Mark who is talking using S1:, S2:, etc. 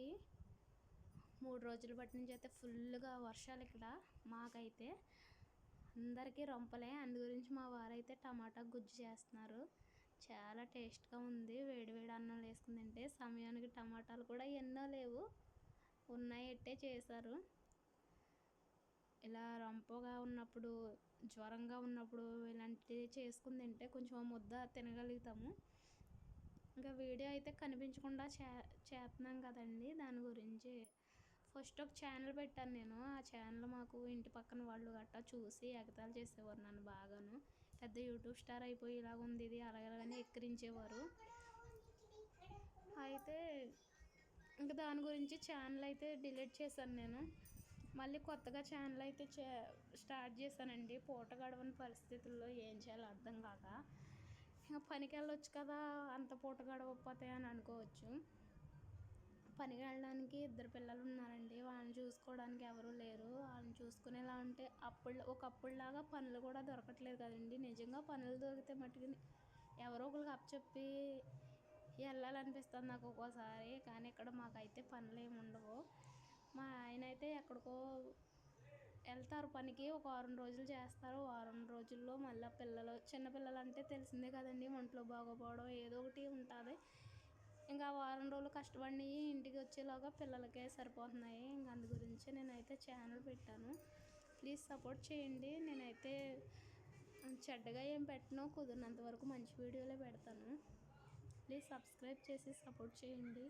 S1: మనకి మూడు రోజుల బట్టి నుంచి అయితే ఫుల్గా వర్షాలు ఇక్కడ. మాకైతే అందరికీ రొంపలే. అందు గురించి మా వారైతే టమాటా గుజ్జు చేస్తున్నారు. చాలా టేస్ట్గా ఉంది. వేడివేడి అన్నం వేసుకుని తింటే సమయానికి టమాటాలు కూడా ఎన్నో లేవు. ఉన్నాయట్టే చేశారు. ఇలా రొంపగా ఉన్నప్పుడు జ్వరంగా ఉన్నప్పుడు ఇలాంటివి చేసుకుని తింటే కొంచెం ముద్ద తినగలుగుతాము. ఇంకా వీడియో అయితే కనిపించకుండా చే చేస్తున్నాం కదండి దాని గురించి. ఫస్ట్ ఒక ఛానల్ పెట్టాను నేను. ఆ ఛానల్ మాకు ఇంటి పక్కన వాళ్ళు గట్టా చూసి ఎగతాలు చేసేవారు నన్ను బాగాను. పెద్ద యూట్యూబ్ స్టార్ అయిపోయి ఇలాగ ఉంది ఇది అలాగని ఎక్కిరించేవారు. అయితే ఇంకా దాని గురించి ఛానల్ అయితే డిలీట్ చేశాను నేను. మళ్ళీ కొత్తగా ఛానల్ అయితే చే స్టార్ట్ చేశానండి. పూట గడవని పరిస్థితుల్లో ఏం చేయాలో అర్థం కాక. పనికి వెళ్ళొచ్చు కదా అంత పూట గడవకపోతే అని అనుకోవచ్చు. పనికి వెళ్ళడానికి ఇద్దరు పిల్లలు ఉన్నారండి. వాళ్ళని చూసుకోవడానికి ఎవరూ లేరు. వాళ్ళని చూసుకునేలా ఉంటే అప్పుడు ఒకప్పుడులాగా పనులు కూడా దొరకట్లేదు కదండి. నిజంగా పనులు దొరికితే మట్టుకు ఎవరో ఒకరికి అప్పచెప్పి వెళ్ళాలనిపిస్తుంది నాకు ఒక్కోసారి. కానీ ఇక్కడ మాకైతే పనులు ఏమి ఉండవు. మా ఆయన అయితే ఎక్కడికో వెళ్తారు పనికి. ఒక వారం రోజులు చేస్తారు. వారం రోజుల్లో మళ్ళీ పిల్లలు చిన్నపిల్లలు అంటే తెలిసిందే కదండి ఒంట్లో బాగోపోవడం ఏదో ఒకటి ఉంటుంది. ఇంకా వారం రోజులు కష్టపడి ఇంటికి వచ్చేలాగా పిల్లలకే సరిపోతున్నాయి. ఇంకా అందు గురించి నేనైతే ఛానల్ పెట్టాను. ప్లీజ్ సపోర్ట్ చేయండి. నేనైతే చెడ్డగా ఏం పెట్టను కుదిరినంత వరకు మంచి వీడియోలే పెడతాను. ప్లీజ్ సబ్స్క్రైబ్ చేసి సపోర్ట్ చేయండి.